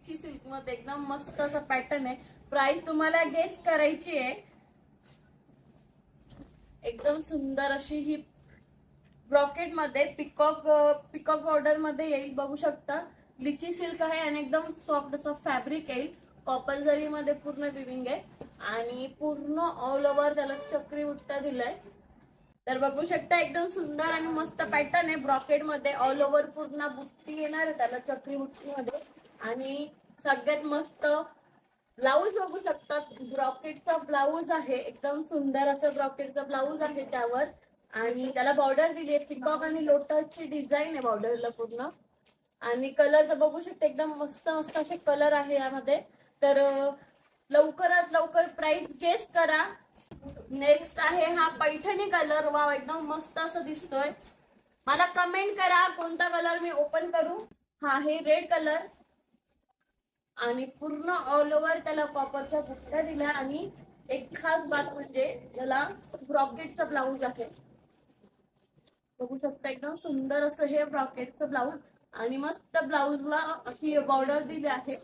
लिची सिल्कमध्ये एकदम मस्त असा पॅटर्न आहे. प्राइस तुम्हाला गेस करायची आहे. एकदम सुंदर अशी ही ब्रॉकेटमध्ये पिकॉक पिकॉक ऑर्डरमध्ये येईल बघू शकता. लिची सिल्क आहे आणि एकदम सॉफ्ट असं फॅब्रिक येईल. कॉपर जरी मध्ये पूर्ण विविंग आहे. आणि पूर्ण ऑल ओव्हर त्याला चक्री उठता दिलाय. तर बघू शकता एकदम सुंदर आणि मस्त पॅटर्न आहे. ब्रॉकेटमध्ये ऑल ओव्हर पूर्ण बुट्टी येणार आहे त्याला चक्री बुट्टी मध्ये आणि सगळ्यात मस्त ब्लाऊज बघू शकतात. ब्रॉकेटचा ब्लाऊज आहे. एकदम सुंदर असं ब्रॉकेटचा ब्लाऊज आहे त्यावर. आणि त्याला बॉर्डर दिली आहे. पिकॉक आणि लोटसची डिझाईन आहे बॉर्डरला पूर्ण. आणि कलर तर बघू शकते. एकदम मस्त मस्त असे कलर आहे यामध्ये. तर लवकरात लवकर प्राइस गेस करा. नेक्स्ट आहे हा पैठणी कलर वाव एकदम मस्त असं दिसतोय. मला कमेंट करा कोणता कलर मी ओपन करू. हा आहे रेड कलर आणि पूर्ण ऑल ओव्हर त्याला कॉपरच्या बुट्ट्या दिल्या आणि एक खास बात म्हणजे त्याला ब्रॉकेटचं ब्लाऊज आहे. बघू शकता एकदम सुंदर असं हे ब्रॉकेटचं ब्लाऊज आणि मस्त ब्लाऊजला अशी बॉर्डर दिली आहे.